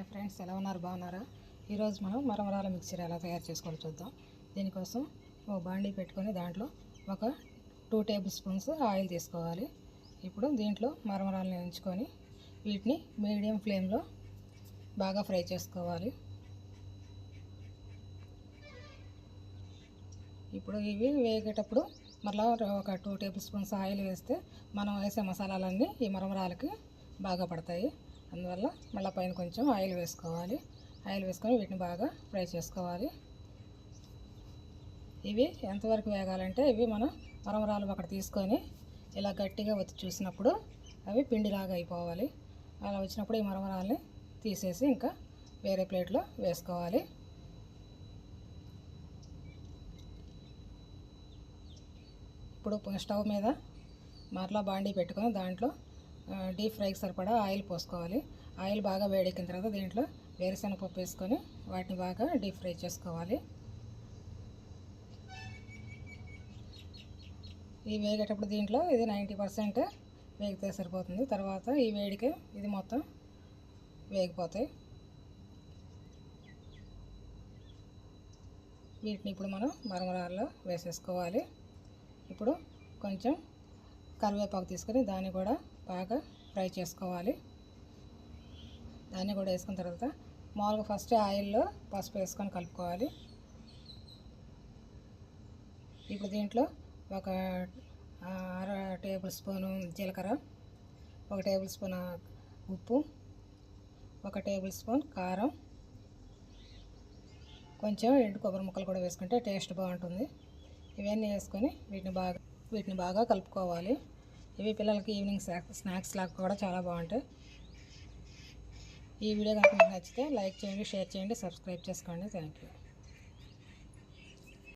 Hi friends ఎలా ఉన్నారు? బాగున్నారా? ఈరోజు మనం మరమరాల మిక్సర్ ఎలా తయారు చేసుకోవాలో చూద్దాం. దీనికోసం ఓ బాండీ పెట్టుకొని దాంట్లో ఒక టూ టేబుల్ స్పూన్స్ ఆయిల్ తీసుకోవాలి. ఇప్పుడు దీంట్లో మరమరాలను ఎంచుకొని వీటిని మీడియం ఫ్లేమ్లో బాగా ఫ్రై చేసుకోవాలి. ఇప్పుడు ఇవి వేగేటప్పుడు మరలా ఒక టూ టేబుల్ స్పూన్స్ ఆయిల్ వేస్తే మనం వేసే మసాలాలన్నీ ఈ మరమరాలకి బాగా పడతాయి. అందువల్ల మళ్ళీ పైన కొంచెం ఆయిల్ వేసుకోవాలి. ఆయిల్ వేసుకొని వీటిని బాగా ఫ్రై చేసుకోవాలి. ఇవి ఎంతవరకు వేగాలంటే ఇవి మనం మరమరాలు ఒకటి తీసుకొని ఇలా గట్టిగా వచ్చి చూసినప్పుడు అవి పిండిలాగా అయిపోవాలి. అలా వచ్చినప్పుడు ఈ మరమరాల్ని తీసేసి ఇంకా వేరే ప్లేట్లో వేసుకోవాలి. ఇప్పుడు స్టవ్ మీద మరలా బాండీ పెట్టుకొని దాంట్లో డీప్ ఫ్రైకి సరిపడా ఆయిల్ పోసుకోవాలి. ఆయిల్ బాగా వేడెక్కిన తర్వాత దీంట్లో వేరుశనగపప్పు వేసుకొని వాటిని బాగా డీప్ ఫ్రై చేసుకోవాలి. ఈ వేగేటప్పుడు దీంట్లో ఇది నైంటీ పర్సెంట్ వేగితే సరిపోతుంది. తర్వాత ఈ వేడికి ఇది మొత్తం వేగిపోతాయి. వీటిని ఇప్పుడు మనం మరమరాల్లో వేసేసుకోవాలి. ఇప్పుడు కొంచెం కరివేపాకు తీసుకొని దాన్ని కూడా బాగా ఫ్రై చేసుకోవాలి. దాన్ని కూడా వేసుకున్న తర్వాత మామూలుగా ఫస్ట్ ఆయిల్లో పసుపు వేసుకొని కలుపుకోవాలి. ఇప్పుడు దీంట్లో ఒక అర టేబుల్ స్పూను జీలకర్ర ఒక టేబుల్ స్పూన్ ఉప్పు ఒక టేబుల్ స్పూన్ కారం కొంచెం ఎండు కొబ్బరి ముక్కలు కూడా వేసుకుంటే టేస్ట్ బాగుంటుంది. ఇవన్నీ వేసుకొని వీటిని బాగా వీటిని బాగా కలుపుకోవాలి. ఇవి పిల్లలకి ఈవినింగ్ స్నాక్స్ లాగా కూడా చాలా బాగుంటాయి. ఈ వీడియో కనుక మీకు నచ్చితే లైక్ చేయండి షేర్ చేయండి సబ్స్క్రైబ్ చేసుకోండి. Thank you